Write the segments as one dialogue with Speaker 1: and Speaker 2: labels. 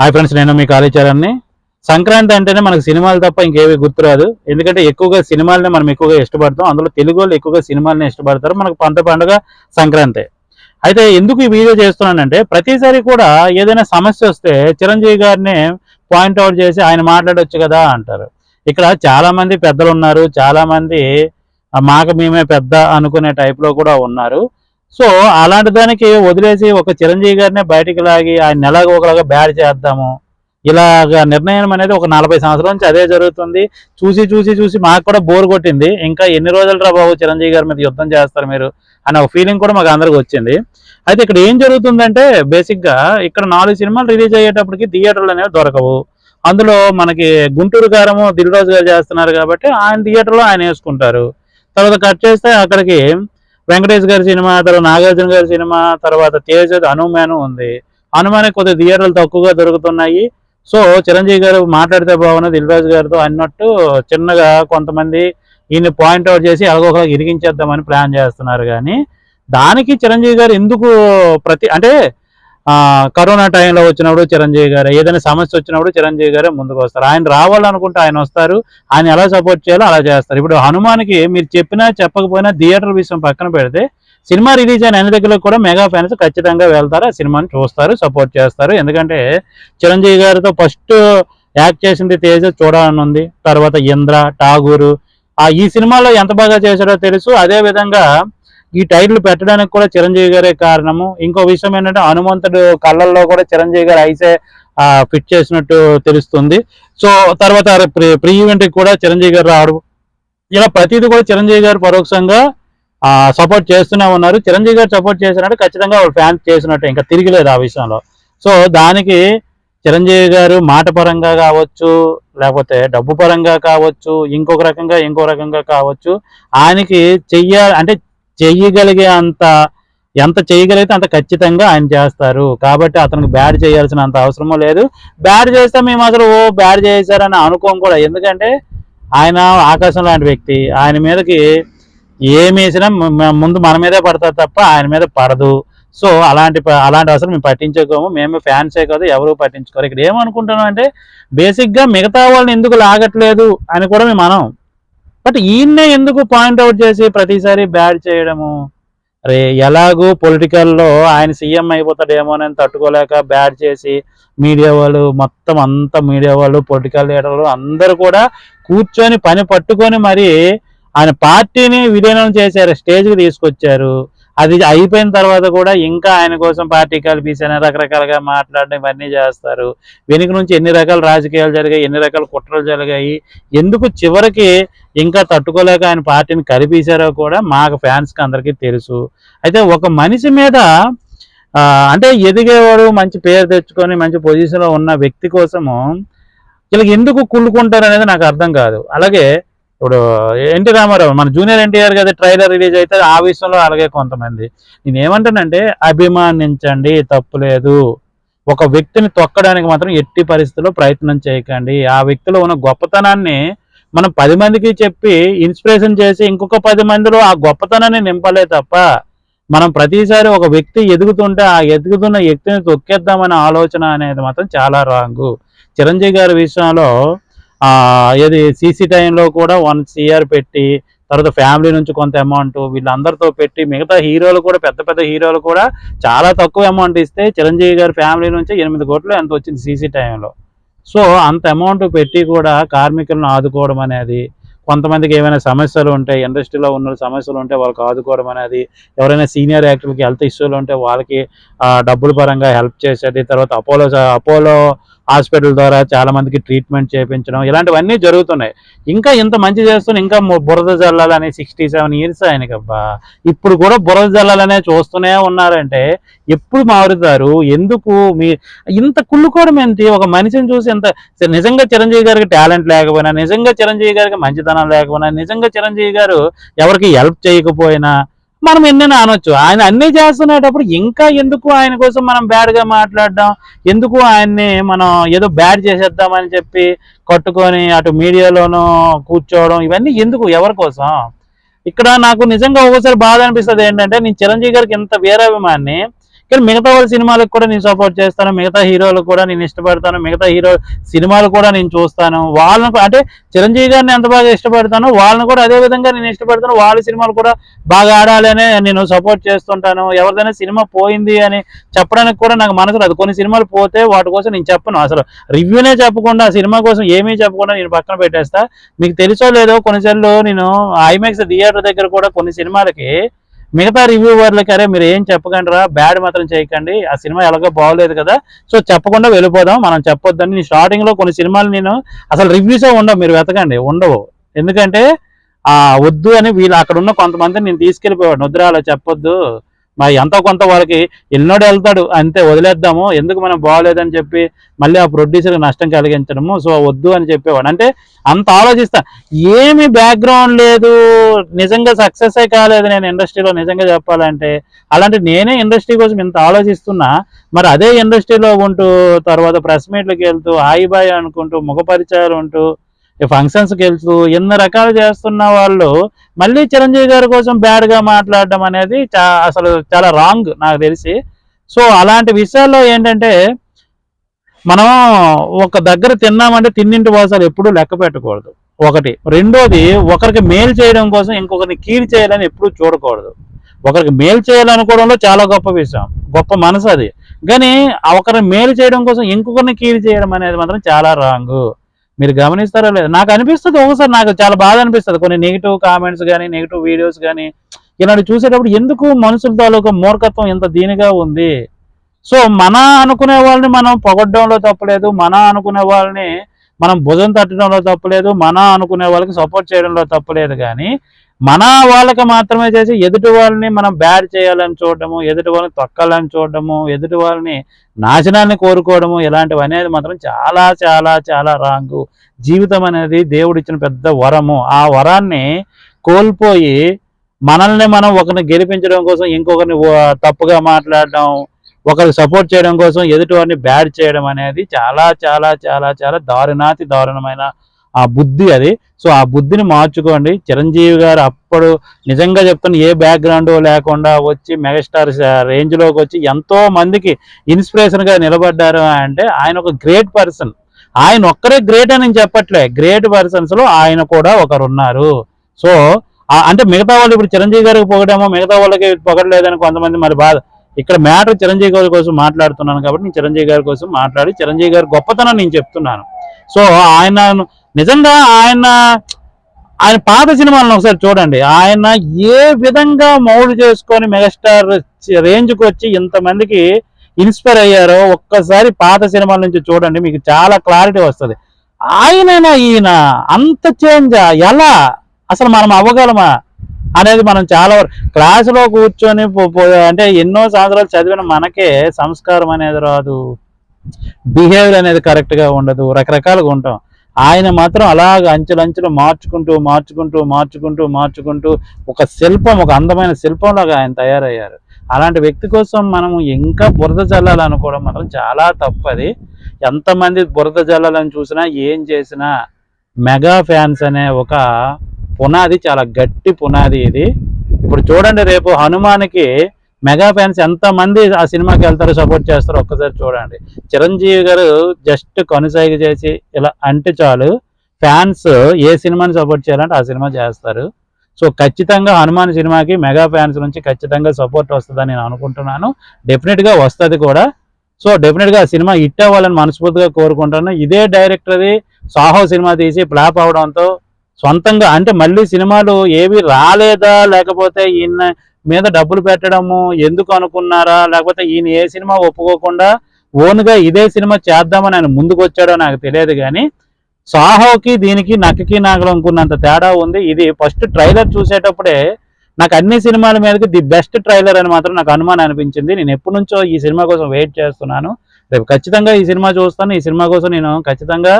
Speaker 1: Hi friends నేను మీ కాళీచరణ్ని. సంక్రాంతి అంటేనే మనకు సినిమాలు తప్ప ఇంకేవి గుర్తురాదు. ఎందుకంటే ఎక్కువగా సినిమాలనే మనం ఎక్కువగా ఇష్టపడతాం. అందులో తెలుగు వాళ్ళు ఎక్కువగా సినిమాలనే ఇష్టపడతారు. మనకు పంట పండుగ సంక్రాంతి. అయితే ఎందుకు ఈ వీడియో చేస్తున్నానంటే ప్రతిసారి కూడా ఏదైనా సమస్య వస్తే చిరంజీవి గారిని పాయింట్ అవుట్ చేసి ఆయన మాట్లాడొచ్చు కదా అంటారు. ఇక్కడ చాలామంది పెద్దలు ఉన్నారు. చాలా మంది మాకు మేమే పెద్ద అనుకునే టైప్లో లో కూడా ఉన్నారు. సో అలాంటి దానికి వదిలేసి ఒక చిరంజీవి గారినే బయటికి లాగి ఆయన ఎలాగో ఒకలాగా బ్యాడ్ చేద్దాము. ఇలాగ నిర్ణయం అనేది ఒక నలభై సంవత్సరాల నుంచి అదే జరుగుతుంది. చూసి చూసి చూసి మాకు కూడా బోర్ కొట్టింది. ఇంకా ఎన్ని రోజులు రా బాబు చిరంజీవి గారి మీద యుద్ధం చేస్తారు మీరు అనే ఒక ఫీలింగ్ కూడా మాకు అందరికి వచ్చింది. అయితే ఇక్కడ ఏం జరుగుతుందంటే బేసిక్గా ఇక్కడ నాలుగు సినిమాలు రిలీజ్ అయ్యేటప్పటికి థియేటర్లు అనేవి దొరకవు. అందులో మనకి గుంటూరు గారము దిల్ రాజు గారు చేస్తున్నారు కాబట్టి ఆయన థియేటర్లో ఆయన వేసుకుంటారు. తర్వాత కట్ చేస్తే అక్కడికి వెంకటేష్ గారి సినిమా తర్వాత నాగార్జున గారి సినిమా తర్వాత తేజ హనుమాన్ ఉంది. హనుమాన్ కొద్దిగా థియేటర్లు తక్కువగా దొరుకుతున్నాయి. సో చిరంజీవి గారు మాట్లాడితే బాగున్నది దిల్రాజు గారితో అన్నట్టు చిన్నగా కొంతమంది ఈయన్ని పాయింట్ అవుట్ చేసి ఎలాగోకలా ఇరిగించేద్దామని ప్లాన్ చేస్తున్నారు. కానీ దానికి చిరంజీవి గారు ఎందుకు ప్రతి అంటే కరోనా టైంలో వచ్చినప్పుడు చిరంజీవి గారు ఏదైనా సమస్య వచ్చినప్పుడు చిరంజీవి గారే ముందుకు వస్తారు. ఆయన రావాలనుకుంటే ఆయన వస్తారు. ఆయన ఎలా సపోర్ట్ చేయాలో అలా చేస్తారు. ఇప్పుడు హనుమాన్కి మీరు చెప్పినా చెప్పకపోయినా థియేటర్ విషయం పక్కన పెడితే సినిమా రిలీజ్ అయిన అన్ని దగ్గర కూడా మెగా ఫ్యాన్స్ ఖచ్చితంగా వెళ్తారు. ఆ సినిమాని చూస్తారు సపోర్ట్ చేస్తారు. ఎందుకంటే చిరంజీవి గారితో ఫస్ట్ యాక్ట్ చేసింది తేజ చూడాలని ఉంది తర్వాత ఇంద్ర ఠాగూరు. ఆ ఈ సినిమాలో ఎంత బాగా చేశారో తెలుసు. అదే విధంగా ఈ టైర్లు పెట్టడానికి కూడా చిరంజీవి గారే కారణము. ఇంకో విషయం ఏంటంటే హనుమంతుడు కళ్ళల్లో కూడా చిరంజీవి గారు ఐసే ఫిట్ చేసినట్టు తెలుస్తుంది. సో తర్వాత ప్రీ ప్రీ ఈవెంట్ కూడా చిరంజీవి గారు రావడం ఇలా ప్రతిదీ కూడా చిరంజీవి గారు పరోక్షంగా సపోర్ట్ చేస్తూనే ఉన్నారు. చిరంజీవి గారు సపోర్ట్ చేసినట్టు ఖచ్చితంగా వాళ్ళు ఫ్యాన్స్ చేసినట్టు ఇంకా తిరిగిలేదు ఆ విషయంలో. సో దానికి చిరంజీవి గారు మాట పరంగా కావచ్చు లేకపోతే డబ్బు పరంగా కావచ్చు ఇంకొక రకంగా ఇంకో రకంగా కావచ్చు ఆయనకి చెయ్య అంటే చెయ్యగలిగే అంత ఎంత చేయగలిగితే అంత ఖచ్చితంగా ఆయన చేస్తారు. కాబట్టి అతనికి బ్యాడ్ చేయాల్సిన అంత అవసరమూ లేదు. బ్యాడ్ చేస్తే మేము అసలు ఓ బ్యాడ్ చేశారని అనుకోం కూడా. ఎందుకంటే ఆయన ఆకాశం లాంటి వ్యక్తి. ఆయన మీదకి ఏమి వేసినా ముందు మన మీదే పడతారు తప్ప ఆయన మీద పడదు. సో అలాంటి ప- అలాంటి అసలు మేము పట్టించుకోము. మేము ఫ్యాన్సే కాదు ఎవరు పట్టించుకోరు. ఇక్కడ ఏమనుకుంటున్నాం అంటే బేసిక్గా మిగతా వాళ్ళని ఎందుకు లాగట్లేదు అని కూడా మేము మనం బట్ ఈయన్నే ఎందుకు పాయింట్ అవుట్ చేసి ప్రతిసారి బ్యాడ్ చేయడము? అరే ఎలాగూ పొలిటికల్లో ఆయన సీఎం అయిపోతాడేమో అని తట్టుకోలేక బ్యాడ్ చేసి మీడియా వాళ్ళు మొత్తం అంతా మీడియా వాళ్ళు పొలిటికల్ లీడర్లు అందరూ కూడా కూర్చొని పని పట్టుకొని మరి ఆయన పార్టీని విలీనం చేశారు స్టేజ్కి తీసుకొచ్చారు. అది అయిపోయిన తర్వాత కూడా ఇంకా ఆయన కోసం పార్టీ కలిపిసని రకరకాలుగా మాట్లాడడం ఇవన్నీ చేస్తారు. వెనుక నుంచి ఎన్ని రకాల రాజకీయాలు జరిగాయి ఎన్ని రకాల కుట్రలు జరిగాయి ఎందుకు చివరికి ఇంకా తట్టుకోలేక ఆయన పార్టీని కరిపీశారో కూడా మాకు ఫ్యాన్స్కి అందరికీ తెలుసు. అయితే ఒక మనిషి మీద అంటే ఎదిగేవాడు మంచి పేరు తెచ్చుకొని మంచి పొజిషన్లో ఉన్న వ్యక్తి కోసము వీళ్ళకి ఎందుకు కుళ్ళుకుంటారు అనేది నాకు అర్థం కాదు. అలాగే ఇప్పుడు ఎన్టీ రామారావు మన జూనియర్ ఎన్టీఆర్ కదా ట్రైలర్ రిలీజ్ అయితే ఆ విషయంలో అలాగే కొంతమంది. నేను ఏమంటానంటే అభిమానించండి తప్పు లేదు. ఒక వ్యక్తిని తొక్కడానికి మాత్రం ఎట్టి పరిస్థితుల్లో ప్రయత్నం చేయకండి. ఆ వ్యక్తిలో ఉన్న గొప్పతనాన్ని మనం పది మందికి చెప్పి ఇన్స్పిరేషన్ చేసి ఇంకొక పది మందిలో ఆ గొప్పతనాన్ని నింపలే తప్ప మనం ప్రతిసారి ఒక వ్యక్తి ఎదుగుతుంటే ఆ ఎదుగుతున్న వ్యక్తిని తొక్కేద్దామనే ఆలోచన అనేది మాత్రం చాలా రాంగు చిరంజీవి గారి విషయంలో ఏది సీసీ టైంలో కూడా వన్ సిఆర్ పెట్టి తర్వాత ఫ్యామిలీ నుంచి కొంత అమౌంట్ వీళ్ళందరితో పెట్టి మిగతా హీరోలు కూడా పెద్ద పెద్ద హీరోలు కూడా చాలా తక్కువ అమౌంట్ ఇస్తే చిరంజీవి గారి ఫ్యామిలీ నుంచి ఎనిమిది కోట్లు ఎంత వచ్చింది సీసీ టైంలో సో అంత అమౌంట్ పెట్టి కూడా కార్మికులను ఆదుకోవడం అనేది కొంతమందికి ఏమైనా సమస్యలు ఉంటే ఇండస్ట్రీలో ఉన్న సమస్యలు ఉంటే వాళ్ళకి ఆదుకోవడం అనేది ఎవరైనా సీనియర్ యాక్టర్లకి హెల్త్ ఇష్యూలు ఉంటే వాళ్ళకి డబ్బుల పరంగా హెల్ప్ చేసేది తర్వాత అపోలో అపోలో హాస్పిటల్ ద్వారా చాలా మందికి ట్రీట్మెంట్ చేయించడం ఇలాంటివన్నీ జరుగుతున్నాయి. ఇంకా ఇంత మంచి చేస్తున్న ఇంకా బురద జల్లాలని సిక్స్టీ సెవెన్ ఇయర్స్ ఆయనకబ్బా. ఇప్పుడు కూడా బురద జల్లాలనే చూస్తూనే ఉన్నారంటే ఎప్పుడు మారుతారు? ఎందుకు మీ ఇంత కుళ్ళుకోవడం ఏంటి? ఒక మనిషిని చూసి ఎంత నిజంగా చిరంజీవి గారికి టాలెంట్ లేకపోయినా నిజంగా చిరంజీవి గారికి మంచితనం లేకపోయినా నిజంగా చిరంజీవి గారు ఎవరికి హెల్ప్ చేయకపోయినా మనం ఎన్నైనా అనొచ్చు ఆయన అన్నీ చేస్తున్నప్పుడు ఇంకా ఎందుకు ఆయన కోసం మనం బ్యాడ్గా మాట్లాడడం? ఎందుకు ఆయన్ని మనం ఏదో బ్యాడ్ చేసేద్దామని చెప్పి కట్టుకొని అటు మీడియాలోనూ కూర్చోవడం? ఇవన్నీ ఎందుకు? ఎవరి కోసం? ఇక్కడ నాకు నిజంగా ఒక్కోసారి బాధ అనిపిస్తుంది ఏంటంటే నేను చిరంజీవి గారికి ఇంత వీరాభిమాన్ని కానీ మిగతా వాళ్ళ సినిమాలకు కూడా నేను సపోర్ట్ చేస్తాను మిగతా హీరోలకు కూడా నేను ఇష్టపడతాను మిగతా హీరో సినిమాలు కూడా నేను చూస్తాను. వాళ్ళని కూడా- అంటే చిరంజీవి గారిని ఎంత బాగా ఇష్టపడతానో వాళ్ళని కూడా అదే విధంగా నేను ఇష్టపడతాను. వాళ్ళ సినిమాలు కూడా బాగా ఆడాలనే నేను సపోర్ట్ చేస్తుంటాను. ఎవరిదైనా సినిమా పోయింది అని చెప్పడానికి కూడా నాకు మనసు రాదు. కొన్ని సినిమాలు పోతే వాటి కోసం నేను చెప్పను. అసలు రివ్యూనే చెప్పకుండా సినిమా కోసం ఏమీ చెప్పకుండా నేను పక్కన పెట్టేస్తా. మీకు తెలుసో లేదో కొన్నిసార్లు నేను ఐమాక్స్ థియేటర్ దగ్గర కూడా కొన్ని సినిమాలకి మిగతా రివ్యూవర్లకి అరే మీరు ఏం చెప్పకండిరా బ్యాడ్ మాత్రం చేయకండి. ఆ సినిమా ఎలాగో బాగోలేదు కదా. సో చెప్పకుండా వెళ్ళిపోదాం. మనం చెప్పొద్దని నేను స్టార్టింగ్లో కొన్ని సినిమాలు నేను అసలు రివ్యూసే ఉండవు. మీరు వెతకండి. ఉండవు. ఎందుకంటే ఆ వద్దు అని వీళ్ళు అక్కడ ఉన్న కొంతమంది నేను తీసుకెళ్ళిపోయాడు వద్దురా అలా చెప్పొద్దు. మరి ఎంతో కొంత వాళ్ళకి ఎన్నోడు వెళ్తాడు అంతే వదిలేద్దాము ఎందుకు మనం బాగోలేదని చెప్పి మళ్ళీ ఆ ప్రొడ్యూసర్కి నష్టం కలిగించడము సో వద్దు అని చెప్పేవాడు. అంటే అంత ఆలోచిస్తా ఏమి బ్యాక్గ్రౌండ్ లేదు నిజంగా సక్సెస్ కాలేదు నేను ఇండస్ట్రీలో నిజంగా చెప్పాలంటే. అలాంటి నేనే ఇండస్ట్రీ కోసం ఇంత ఆలోచిస్తున్నా మరి అదే ఇండస్ట్రీలో ఉంటూ తర్వాత ప్రెస్ మీట్లకు వెళ్తూ హాయి బాయ్ అనుకుంటూ ముఖ పరిచయాలు ఉంటూ ఫంక్షన్స్కి వెళ్తూ ఎన్ని రకాలు చేస్తున్న వాళ్ళు మళ్ళీ చిరంజీవి గారి కోసం బ్యాడ్గా మాట్లాడడం అనేది చా అసలు చాలా రాంగ్ నాకు తెలిసి. సో అలాంటి విషయాల్లో ఏంటంటే మనం ఒక దగ్గర తిన్నామంటే తిన్నింటి వాసాలు ఎప్పుడూ లెక్క పెట్టకూడదు. ఒకటి. రెండోది ఒకరికి మేలు చేయడం కోసం ఇంకొకరిని కీల్ చేయాలని ఎప్పుడూ చూడకూడదు. ఒకరికి మేలు చేయాలనుకోవడంలో చాలా గొప్ప విషయం. గొప్ప మనసు అది. కానీ ఒకరిని మేలు చేయడం కోసం ఇంకొకరిని కీల్ చేయడం అనేది మాత్రం చాలా రాంగ్ మీరు గమనిస్తారో లేదు నాకు అనిపిస్తుంది ఒకసారి నాకు చాలా బాధ అనిపిస్తుంది. కొన్ని నెగిటివ్ కామెంట్స్ కానీ నెగిటివ్ వీడియోస్ కానీ ఇలాంటి చూసేటప్పుడు ఎందుకు మనుషుల తాలూకా మూర్ఖత్వం ఇంత దీనిగా ఉంది? సో మన అనుకునే వాళ్ళని మనం పొగడ్డంలో తప్పలేదు మన అనుకునే వాళ్ళని మనం భుజం తట్టడంలో తప్పలేదు మన అనుకునే వాళ్ళకి సపోర్ట్ చేయడంలో తప్పలేదు కానీ మన వాళ్ళకి మాత్రమే చేసి ఎదుటి వాళ్ళని మనం బ్యాడ్ చేయాలని చూడడము ఎదుటి వాళ్ళని తొక్కాలని చూడడము ఎదుటి వాళ్ళని నాశనాన్ని కోరుకోవడము ఇలాంటివి అనేది మాత్రం చాలా చాలా చాలా రాంగు. జీవితం అనేది దేవుడిచ్చిన పెద్ద వరము. ఆ వరాన్ని కోల్పోయి మనల్ని మనం ఒకరిని గెలిపించడం కోసం ఇంకొకరిని తప్పుగా మాట్లాడడం ఒకరికి సపోర్ట్ చేయడం కోసం ఎదుటి వారిని బ్యాడ్ చేయడం అనేది చాలా చాలా చాలా చాలా దారుణాతి దారుణమైన ఆ బుద్ధి అది. సో ఆ బుద్ధిని మార్చుకోండి. చిరంజీవి గారు అప్పుడు నిజంగా చెప్తాను ఏ బ్యాక్గ్రౌండ్ లేకుండా వచ్చి మెగాస్టార్ రేంజ్లోకి వచ్చి ఎంతో మందికి ఇన్స్పిరేషన్గా నిలబడ్డారు అంటే ఆయన ఒక గ్రేట్ పర్సన్ ఆయన ఒక్కరే గ్రేట్ అని నేను చెప్పట్లే. గ్రేట్ పర్సన్స్లో ఆయన కూడా ఒకరు ఉన్నారు సో అంటే మిగతా వాళ్ళు ఇప్పుడు చిరంజీవి గారికి పొగడేమో మిగతా వాళ్ళకి పొగడలేదని కొంతమంది మరి బాధ. ఇక్కడ మ్యాటర్ చిరంజీవి గారి కోసం మాట్లాడుతున్నాను కాబట్టి నేను చిరంజీవి గారి కోసం మాట్లాడి చిరంజీవి గారి గొప్పతనం నేను చెప్తున్నాను. సో ఆయన నిజంగా ఆయన ఆయన పాత సినిమాలను ఒకసారి చూడండి. ఆయన ఏ విధంగా మౌలు చేసుకొని మెగాస్టార్ రేంజ్కి వచ్చి ఇంతమందికి ఇన్స్పైర్ అయ్యారో ఒక్కసారి పాత సినిమాల నుంచి చూడండి మీకు చాలా క్లారిటీ వస్తుంది. ఆయనైనా ఈయన అంత చేంజ్ ఎలా? అసలు మనం అవ్వగలమా? అనేది మనం చాలా వరకు క్లాసులో కూర్చొని పో- పో- అంటే ఎన్నో సంవత్సరాలు చదివిన మనకే సంస్కారం అనేది రాదు. బిహేవియర్ అనేది కరెక్ట్గా ఉండదు. రకరకాలుగా ఉంటాం. ఆయన మాత్రం అలాగ అంచెలంచెలు మార్చుకుంటూ మార్చుకుంటూ మార్చుకుంటూ మార్చుకుంటూ ఒక శిల్పం ఒక అందమైన శిల్పంలాగా ఆయన తయారయ్యారు. అలాంటి వ్యక్తి కోసం మనము ఇంకా బురద చల్లాలనుకోవడం మాత్రం చాలా తప్పది. ఎంతమంది బురద చల్లాలని చూసినా ఏం చేసినా మెగా ఫ్యాన్స్ అనే ఒక పునాది చాలా గట్టి పునాది ఇది. ఇప్పుడు చూడండి రేపు హనుమాన్కి మెగా ఫ్యాన్స్ ఎంతమంది ఆ సినిమాకి వెళ్తారో సపోర్ట్ చేస్తారో ఒక్కసారి చూడండి. చిరంజీవి గారు జస్ట్ కొనసాగి చేసి ఇలా అంటే చాలు ఫ్యాన్స్ ఏ సినిమాని సపోర్ట్ చేయాలంటే ఆ సినిమా చేస్తారు. సో ఖచ్చితంగా హనుమాన్ సినిమాకి మెగా ఫ్యాన్స్ నుంచి ఖచ్చితంగా సపోర్ట్ వస్తుందని నేను అనుకుంటున్నాను. డెఫినెట్గా వస్తుంది కూడా. సో డెఫినెట్గా ఆ సినిమా హిట్ అవ్వాలని మనస్ఫూర్తిగా కోరుకుంటున్నాను. ఇదే డైరెక్టర్ది సాహో సినిమా తీసి ఫ్లాప్ అవడంతో సొంతంగా అంటే మళ్ళీ సినిమాలు ఏవి రాలేదా లేకపోతే ఈయన మీద డబ్బులు పెట్టడము ఎందుకు అనుకున్నారా? లేకపోతే ఈయన ఏ సినిమా ఒప్పుకోకుండా ఓన్గా ఇదే సినిమా చేద్దామని ఆయన ముందుకు వచ్చాడో నాకు తెలియదు కానీ సాహోకి దీనికి నక్కకి నాకు అనుకున్నంత తేడా ఉంది. ఇది ఫస్ట్ ట్రైలర్ చూసేటప్పుడే నాకు అన్ని సినిమాల మీదకి ది బెస్ట్ ట్రైలర్ అని మాత్రం నాకు అనుమానం అనిపించింది. నేను ఎప్పటి నుంచో ఈ సినిమా కోసం వెయిట్ చేస్తున్నాను. రేపు ఖచ్చితంగా ఈ సినిమా చూస్తాను. ఈ సినిమా కోసం నేను ఖచ్చితంగా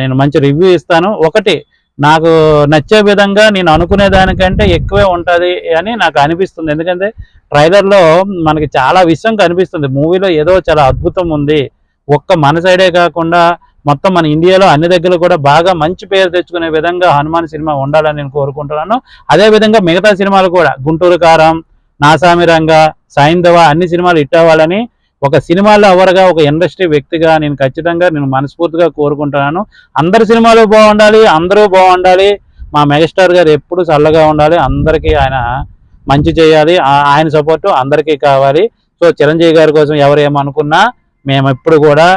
Speaker 1: నేను మంచి రివ్యూ ఇస్తాను. ఒకటి నాకు నచ్చే విధంగా నేను అనుకునే దానికంటే ఎక్కువే ఉంటుంది అని నాకు అనిపిస్తుంది. ఎందుకంటే ట్రైలర్లో మనకి చాలా విషయం కనిపిస్తుంది. మూవీలో ఏదో చాలా అద్భుతం ఉంది. ఒక్క మన సైడే కాకుండా మొత్తం మన ఇండియాలో అన్ని దగ్గర కూడా బాగా మంచి పేరు తెచ్చుకునే విధంగా హనుమాన్ సినిమా ఉండాలని నేను కోరుకుంటున్నాను. అదే విధంగా మిగతా సినిమాలు కూడా గుంటూరు కారం నాసామి రంగ సైంధవ అన్ని సినిమాలు హిట్ అవ్వాలని ఒక సినిమాలో ఎవరుగా ఒక ఇండస్ట్రీ వ్యక్తిగా నేను ఖచ్చితంగా నేను మనస్ఫూర్తిగా కోరుకుంటున్నాను. అందరి సినిమాలు బాగుండాలి అందరూ బాగుండాలి. మా మెగాస్టార్ గారు ఎప్పుడు చల్లగా ఉండాలి అందరికీ ఆయన మంచి చేయాలి ఆయన సపోర్టు అందరికీ కావాలి. సో చిరంజీవి గారి కోసం ఎవరు ఏమనుకున్నా మేము ఎప్పుడు కూడా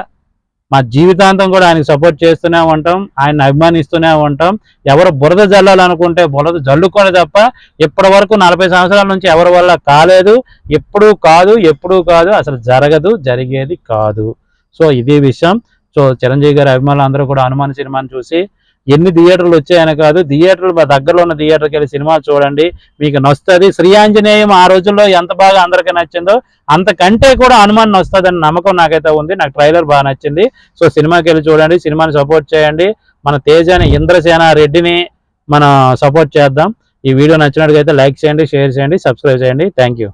Speaker 1: మా జీవితాంతం కూడా ఆయనకు సపోర్ట్ చేస్తూనే ఉంటాం ఆయన అభిమానిస్తూనే ఉంటాం. ఎవరు బురద జల్లాలనుకుంటే బురద జల్లుకొని తప్ప ఇప్పటి వరకు నలభై సంవత్సరాల నుంచి ఎవరి వల్ల కాలేదు ఎప్పుడూ కాదు ఎప్పుడూ కాదు అసలు జరగదు జరిగేది కాదు. సో ఇదే విషయం. సో చిరంజీవి గారి అభిమానులు అందరూ కూడా హనుమాన్ సినిమాని చూసి ఎన్ని థియేటర్లు వచ్చాయని కాదు థియేటర్లు మా దగ్గరలో ఉన్న థియేటర్కి వెళ్ళి సినిమా చూడండి మీకు నొస్తుంది. శ్రీ ఆంజనేయం ఆ రోజుల్లో ఎంత బాగా అందరికీ నచ్చిందో అంతకంటే కూడా హనుమాన్ వస్తుందని నమ్మకం నాకైతే ఉంది. నాకు ట్రైలర్ బాగా నచ్చింది. సో సినిమాకి వెళ్ళి చూడండి సినిమాని సపోర్ట్ చేయండి. మన తేజాని ఇంద్రసేన రెడ్డిని మనం సపోర్ట్ చేద్దాం. ఈ వీడియో నచ్చినట్లయితే లైక్ చేయండి షేర్ చేయండి సబ్స్క్రైబ్ చేయండి. Thank you.